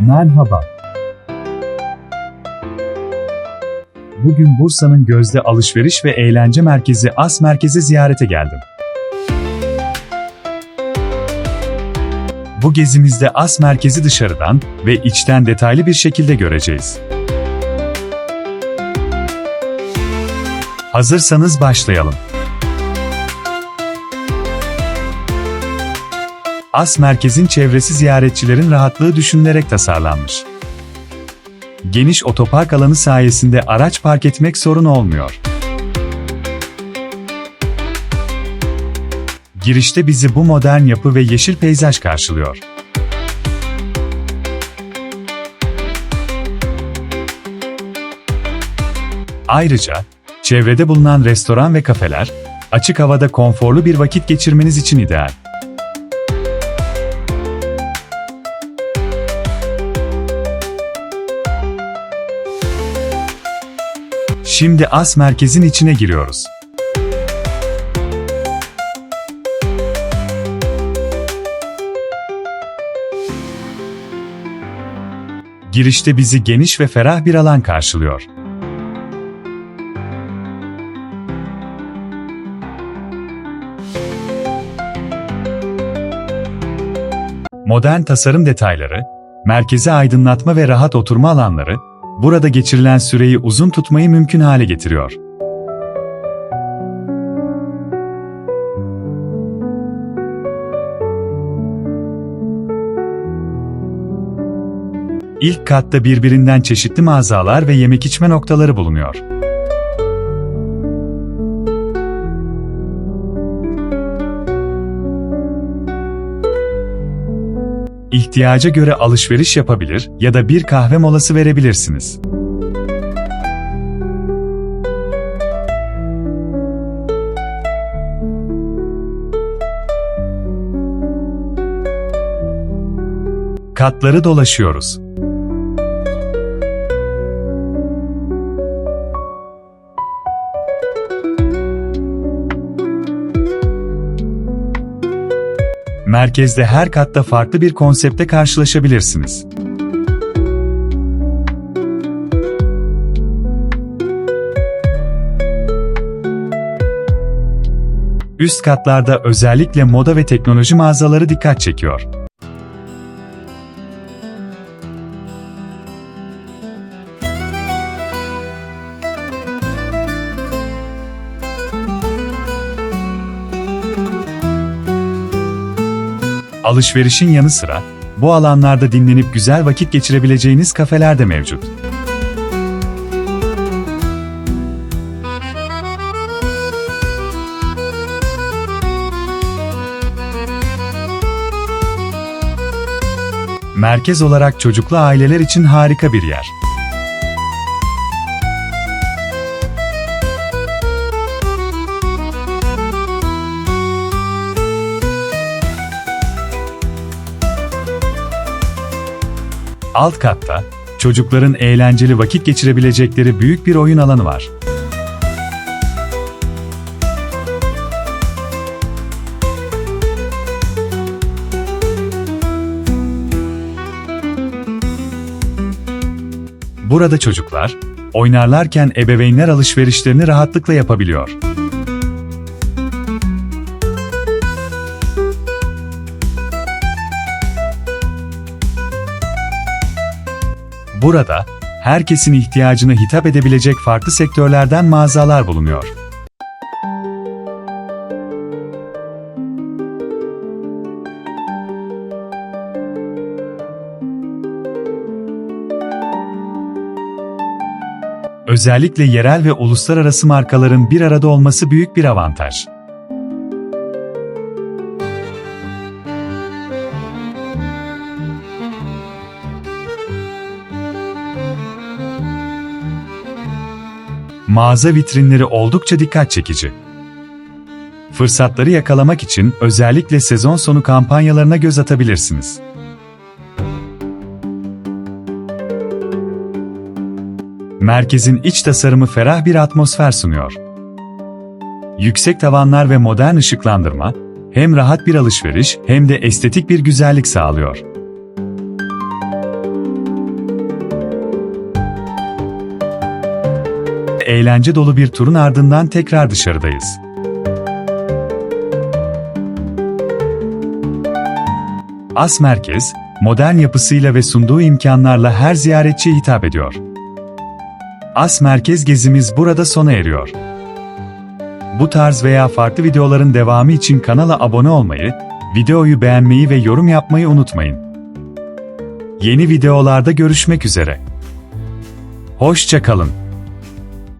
Merhaba. Bugün Bursa'nın gözde alışveriş ve eğlence merkezi As Merkez'i ziyarete geldim. Bu gezimizde As Merkez'i dışarıdan ve içten detaylı bir şekilde göreceğiz. Hazırsanız başlayalım. As Merkez'in çevresi ziyaretçilerin rahatlığı düşünülerek tasarlanmış. Geniş otopark alanı sayesinde araç park etmek sorun olmuyor. Girişte bizi bu modern yapı ve yeşil peyzaj karşılıyor. Ayrıca, çevrede bulunan restoran ve kafeler, açık havada konforlu bir vakit geçirmeniz için ideal. Şimdi As Merkez'in içine giriyoruz. Girişte bizi geniş ve ferah bir alan karşılıyor. Modern tasarım detayları, merkeze aydınlatma ve rahat oturma alanları, burada geçirilen süreyi uzun tutmayı mümkün hale getiriyor. İlk katta birbirinden çeşitli mağazalar ve yemek içme noktaları bulunuyor. İhtiyaca göre alışveriş yapabilir ya da bir kahve molası verebilirsiniz. Katları dolaşıyoruz. Merkezde her katta farklı bir konsepte karşılaşabilirsiniz. Üst katlarda özellikle moda ve teknoloji mağazaları dikkat çekiyor. Alışverişin yanı sıra, bu alanlarda dinlenip güzel vakit geçirebileceğiniz kafeler de mevcut. Merkez olarak çocuklu aileler için harika bir yer. Alt katta, çocukların eğlenceli vakit geçirebilecekleri büyük bir oyun alanı var. Burada çocuklar, oynarlarken ebeveynler alışverişlerini rahatlıkla yapabiliyor. Burada, herkesin ihtiyacına hitap edebilecek farklı sektörlerden mağazalar bulunuyor. Özellikle yerel ve uluslararası markaların bir arada olması büyük bir avantaj. Mağaza vitrinleri oldukça dikkat çekici. Fırsatları yakalamak için özellikle sezon sonu kampanyalarına göz atabilirsiniz. Merkezin iç tasarımı ferah bir atmosfer sunuyor. Yüksek tavanlar ve modern ışıklandırma, hem rahat bir alışveriş hem de estetik bir güzellik sağlıyor. Eğlence dolu bir turun ardından tekrar dışarıdayız. As Merkez, modern yapısıyla ve sunduğu imkanlarla her ziyaretçiye hitap ediyor. As Merkez gezimiz burada sona eriyor. Bu tarz veya farklı videoların devamı için kanala abone olmayı, videoyu beğenmeyi ve yorum yapmayı unutmayın. Yeni videolarda görüşmek üzere. Hoşça kalın.